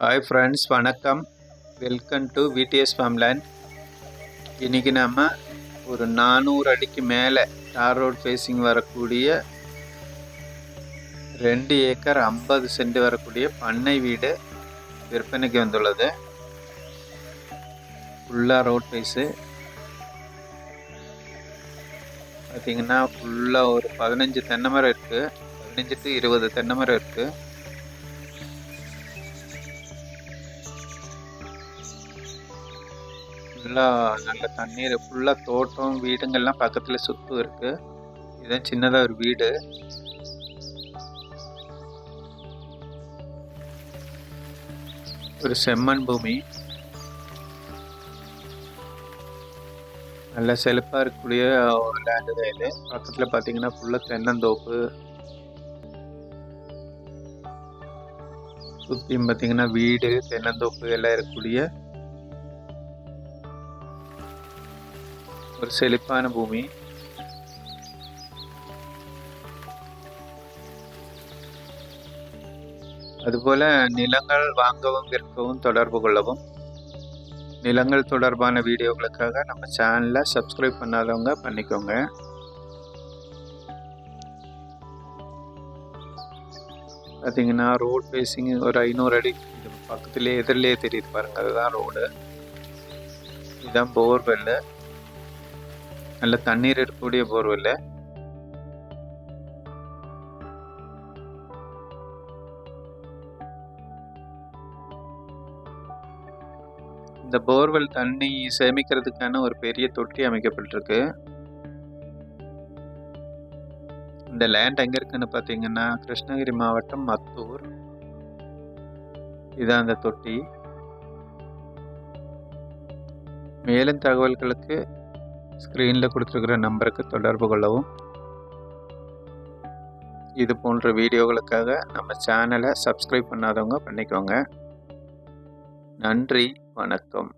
Hi friends வணக்கம். Welcome to VTS farmland இன்றைக்கி நம்ம ஒரு நானூறு அடிக்கு மேலே தார் ரோட் ஃபேஸிங் வரக்கூடிய ரெண்டு ஏக்கர் ஐம்பது சென்ட் வரக்கூடிய பண்ணை வீடு விற்பனைக்கு வந்துள்ளது. ஃபுல்லாக ரோட் ஃபேஸு பார்த்திங்கன்னா ஃபுல்லாக ஒரு பதினஞ்சு தென்னை மரம் இருக்குது பதினஞ்சு டு இருபது தென்னை மரம் இருக்குது ஃபுல்லாக நல்ல தண்ணீர் ஃபுல்லாக தோட்டம் வீடுங்கள்லாம் பக்கத்தில் சுற்றும் இருக்குது இதுதான் சின்னதாக ஒரு வீடு. ஒரு செம்மண் பூமி. நல்ல செழிப்பாக இருக்கக்கூடிய ஒரு லேண்டு தான் இது. பக்கத்தில் பார்த்தீங்கன்னா ஃபுல்லாக தென்னந்தோப்பு. சுற்றியும் பார்த்தீங்கன்னா வீடு தென்னந்தோப்பு எல்லாம் இருக்கக்கூடிய ஒரு செழிப்பான பூமி அதுபோல நிலங்கள் வாங்கவும் விற்கவும் தொடர்பு கொள்ளவும் நிலங்கள் தொடர்பான வீடியோக்களுக்காக நம்ம சேனலை சப்ஸ்கிரைப் பண்ணாதவங்க பண்ணிக்கோங்க பார்த்தீங்கன்னா ரோட் ஃபேஸிங் ஒரு ஐநூறு அடி பக்கத்துலேயே எதிரிலே தெரியுது பாருங்க அதுதான் ரோடு இதுதான் போர்வெல்லு நல்ல தண்ணீர் இருக்கக்கூடிய போர்வெல் இந்த போர்வெல் தண்ணி சேமிக்கிறதுக்கான ஒரு பெரிய தொட்டி அமைக்கப்பட்டிருக்கு. இந்த லேண்ட் எங்க இருக்குன்னு பார்த்தீங்கன்னா கிருஷ்ணகிரி மாவட்டம் மத்தூர். இதான் அந்த தொட்டி. மேலும் தகவல்களுக்கு ஸ்க்ரீனில் கொடுத்துருக்கிற நம்பருக்கு தொடர்பு கொள்ளவும். இது போன்ற வீடியோகளுக்காக நம்ம சேனலை சப்ஸ்கிரைப் பண்ணாதவங்க பண்ணிக்கோங்க. நன்றி வணக்கம்.